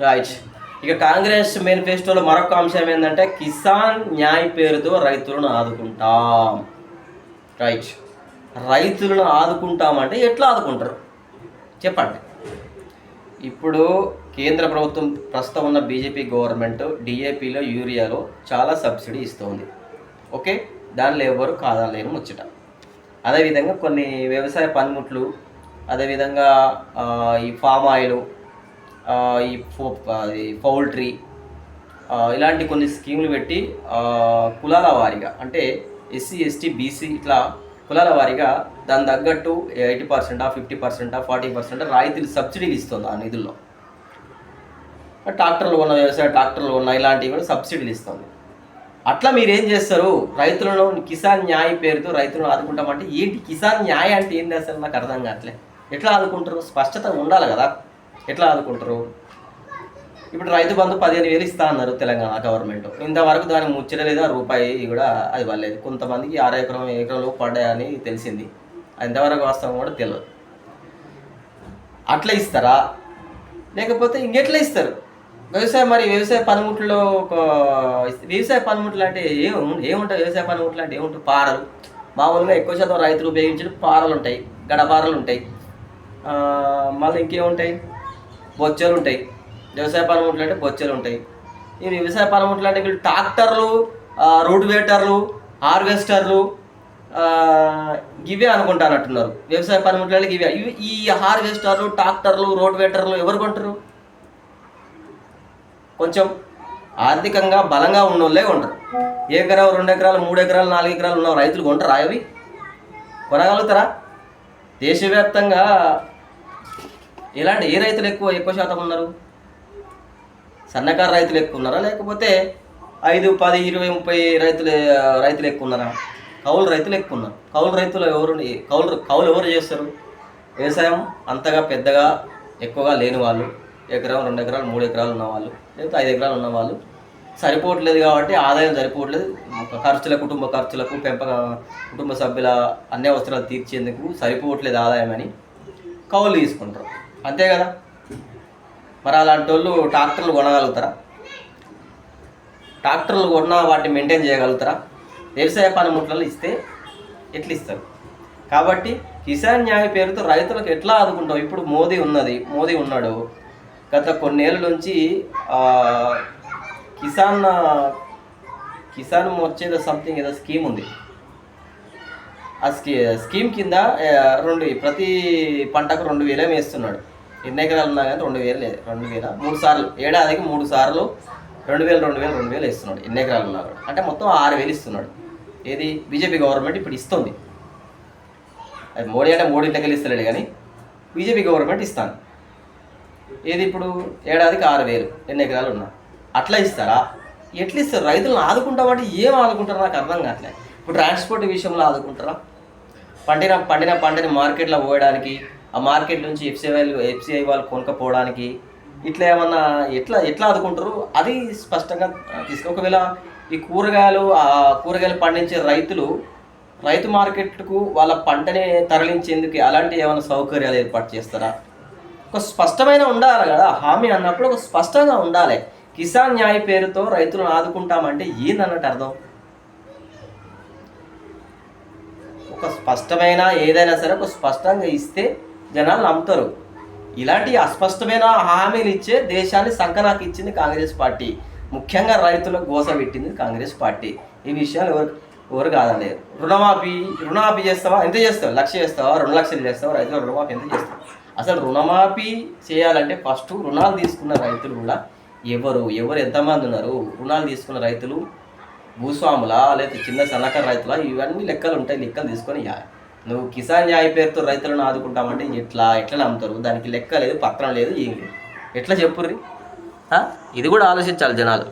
Right ఇక కాంగ్రెస్ మేనిఫెస్టోలో మరొక అంశం ఏంటంటే కిసాన్ న్యాయ్ పేరుతో రైతులను ఆదుకుంటాం. రైట్ రైతులను ఆదుకుంటామంటే ఎట్లా ఆదుకుంటారు? చెప్పండి. ఇప్పుడు కేంద్ర ప్రభుత్వం ప్రస్తుతం ఉన్న బీజేపీ గవర్నమెంట్ డిఏపిలో యూరియాలో చాలా సబ్సిడీ ఇస్తుంది. ఓకే? దానిలో ఎవరు కాదలేరు ముచ్చట. అదేవిధంగా కొన్ని వ్యవసాయ పనిముట్లు అదేవిధంగా ఈ ఫామ్ ఆయిల్ ఈ పౌల్ట్రీ ఇలాంటి కొన్ని స్కీములు పెట్టి కులాల వారీగా అంటే ఎస్సీ ఎస్టీ బీసీ ఇట్లా కులాల వారీగా దాని తగ్గట్టు ఎయిటీ పర్సెంటా ఫిఫ్టీ పర్సెంటా ఫార్టీ పర్సెంట్ రైతులు సబ్సిడీలు ఇస్తుంది ఆ నిధుల్లో? ట్రాక్టర్లు ఉన్న వ్యవసాయ ట్రాక్టర్లు ఉన్న ఇలాంటివి కూడా సబ్సిడీలు ఇస్తుంది. అట్లా మీరు ఏం చేస్తారు? రైతులను కిసాన్ న్యాయ పేరుతో రైతులను ఆదుకుంటామంటే ఏంటి? కిసాన్ న్యాయ అంటే ఏం అసలు? నాకు అర్థం కావట్లే. ఎట్లా ఆదుకుంటారు? స్పష్టత ఉండాలి కదా. ఎట్లా ఆదుకుంటారు? ఇప్పుడు రైతు బంధు పదిహేను వేలు ఇస్తా అన్నారు తెలంగాణ గవర్నమెంట్. ఇంతవరకు దానికి ముచ్చటలేదు ఆ రూపాయి కూడా అది వాళ్ళేది కొంతమందికి ఆరు ఎకరం ఎకరంలో పడ్డాయని తెలిసింది. ఎంతవరకు వాస్తవం కూడా తెలియదు అట్లా ఇస్తారా? లేకపోతే ఇంకెట్లా ఇస్తారు? వ్యవసాయం మరి వ్యవసాయ పనిముట్లో ఒక వ్యవసాయ పనిముట్లు అంటే ఏం ఏముంటాయి? వ్యవసాయ పనిముట్లు అంటే ఏముంటాయి? పారలు. మామూలుగా ఎక్కువ శాతం రైతులు ఉపయోగించిన పారలు ఉంటాయి. గడపారలు ఉంటాయి. మళ్ళీ ఇంకేముంటాయి? బొచ్చలు ఉంటాయి వ్యవసాయ పనిముట్లు అంటే బొచ్చలు ఉంటాయి ఈ వ్యవసాయ పనిముట్లు అంటే వీళ్ళు ట్రాక్టర్లు రోడ్వేటర్లు హార్వెస్టర్లు ఇవే అనుకుంటానట్టున్నారు. వ్యవసాయ పనిముట్లు అంటే ఇవే. ఇవి ఈ హార్వెస్టర్లు ట్రాక్టర్లు రోడ్ వేటర్లు ఎవరు కొంటారు? కొంచెం ఆర్థికంగా బలంగా ఉన్నోళ్ళే కొంటారు. ఎకరం రెండు ఎకరాలు మూడు ఎకరాలు నాలుగు ఎకరాలు ఉన్న రైతులు కొంటారా అవి? కొనగలుగుతారా? దేశవ్యాప్తంగా ఇలాంటి ఏ రైతులు ఎక్కువ ఎక్కువ శాతం ఉన్నారు? సన్నకారు రైతులు ఎక్కువ ఉన్నారా? లేకపోతే ఐదు పది ఇరవై ముప్పై రైతులు రైతులు ఎక్కువ ఉన్నారా? కౌలు రైతులు ఎక్కువ ఉన్నారు. కౌలు రైతులు ఎవరు కౌలు కౌలు ఎవరు చేస్తారు? వ్యవసాయం అంతగా పెద్దగా ఎక్కువగా లేని వాళ్ళు ఎకరం రెండు ఎకరాలు మూడు ఎకరాలు ఉన్నవాళ్ళు లేకపోతే ఐదు ఎకరాలు ఉన్న వాళ్ళు సరిపోవట్లేదు కాబట్టి ఆదాయం సరిపోవట్లేదు. ఖర్చుల కుటుంబ ఖర్చులకు పెంపక కుటుంబ సభ్యుల అన్ని అవసరాలు తీర్చేందుకు సరిపోవట్లేదు ఆదాయం అని కౌలు తీసుకుంటారు. అంతే కదా? మరి అలాంటి వాళ్ళు ట్రాక్టర్లు కొనగలుగుతారా? ట్రాక్టర్లు కొన్నా వాటిని మెయింటైన్ చేయగలుగుతారా? వ్యవసాయ పనిముట్లలో ఇస్తే ఎట్లా ఇస్తారు కాబట్టి కిసాన్ న్యాయ పేరుతో రైతులకు ఎట్లా ఆదుకుంటాం ఇప్పుడు మోదీ ఉన్నది మోదీ ఉన్నాడు. గత కొన్నేళ్ళ నుంచి కిసాన్ కిసాన్ వచ్చేదో సంథింగ్ ఏదో స్కీమ్ ఉంది. ఆ స్కీ స్కీమ్ కింద రెండు ప్రతి పంటకు రెండు వేలే వేస్తున్నాడు ఎన్ని ఎకరాలు ఉన్నా కానీ రెండు వేలు లేదు రెండు వేల మూడు సార్లు ఏడాదికి మూడు సార్లు రెండు వేలు రెండు వేలు రెండు వేలు ఇస్తున్నాడు ఎన్ని ఎకరాలు ఉన్నా కూడా. అంటే మొత్తం ఆరు వేలు ఇస్తున్నాడు. ఏది? బీజేపీ గవర్నమెంట్ ఇప్పుడు ఇస్తుంది. అది మోడీ అంటే మోడీ లెక్కలు ఇస్తలేడు కానీ బీజేపీ గవర్నమెంట్ ఇస్తాను. ఏది ఇప్పుడు? ఏడాదికి ఆరు వేలు ఎన్ని ఎకరాలు ఉన్నా. అట్లా ఇస్తారా? ఎట్లా ఇస్తారు? రైతులను ఆదుకుంటామంటే ఏం ఆదుకుంటారో నాకు అర్థం కావట్లేదు. ఇప్పుడు ట్రాన్స్పోర్ట్ విషయంలో ఆదుకుంటారా? పండిన పండిన పంటని మార్కెట్లో పోయడానికి ఆ మార్కెట్ నుంచి ఎఫ్సిఐ వాళ్ళు ఎఫ్సిఐ వాళ్ళు కొనుక్కపోవడానికి ఇట్లా ఏమన్నా ఎట్లా ఎట్లా ఆదుకుంటారు? అది స్పష్టంగా తీసుకో ఒకవేళ ఈ కూరగాయలు ఆ కూరగాయలు పండించే రైతులు రైతు మార్కెట్కు వాళ్ళ పంటని తరలించేందుకు అలాంటి ఏమైనా సౌకర్యాలు ఏర్పాటు చేస్తారా? ఒక స్పష్టమైన ఉండాలి కదా హామీ అన్నప్పుడు ఒక స్పష్టంగా ఉండాలి. కిసాన్ న్యాయ పేరుతో రైతులను ఆదుకుంటామంటే ఏందన్నట్టు అర్థం? ఒక స్పష్టమైన ఏదైనా సరే ఒక స్పష్టంగా ఇస్తే జనాలు నమ్ముతారు. ఇలాంటి అస్పష్టమైన హామీలు ఇచ్చే దేశాన్ని సంకనాకి ఇచ్చింది కాంగ్రెస్ పార్టీ. ముఖ్యంగా రైతులకు గోస పెట్టింది కాంగ్రెస్ పార్టీ. ఈ విషయాలు ఎవరు ఎవరు కాదండి రుణమాఫీ రుణమాఫీ చేస్తావా? ఎంత చేస్తావు? లక్ష చేస్తావా? రెండు లక్షలు చేస్తావా? రైతుల రుణమాఫీ ఎంత చేస్తావు? అసలు రుణమాఫీ చేయాలంటే ఫస్ట్ రుణాలు తీసుకున్న రైతులు కూడా ఎవరు? ఎవరు ఎంతమంది ఉన్నారు? రుణాలు తీసుకున్న రైతులు భూస్వాములా లేకపోతే చిన్న సన్నకారు రైతులా ఇవన్నీ లెక్కలు ఉంటాయి లెక్కలు తీసుకొని ఇవ్వాలి నువ్వు కిసాన్ న్యాయ పేరుతో రైతులను ఆదుకుంటామంటే ఎట్లా ఎట్లా నమ్ముతారు? దానికి లెక్క లేదు పత్రం లేదు ఏం లేదు. ఎట్లా చెప్పుర్రి? ఇది కూడా ఆలోచించాలి జనాలు.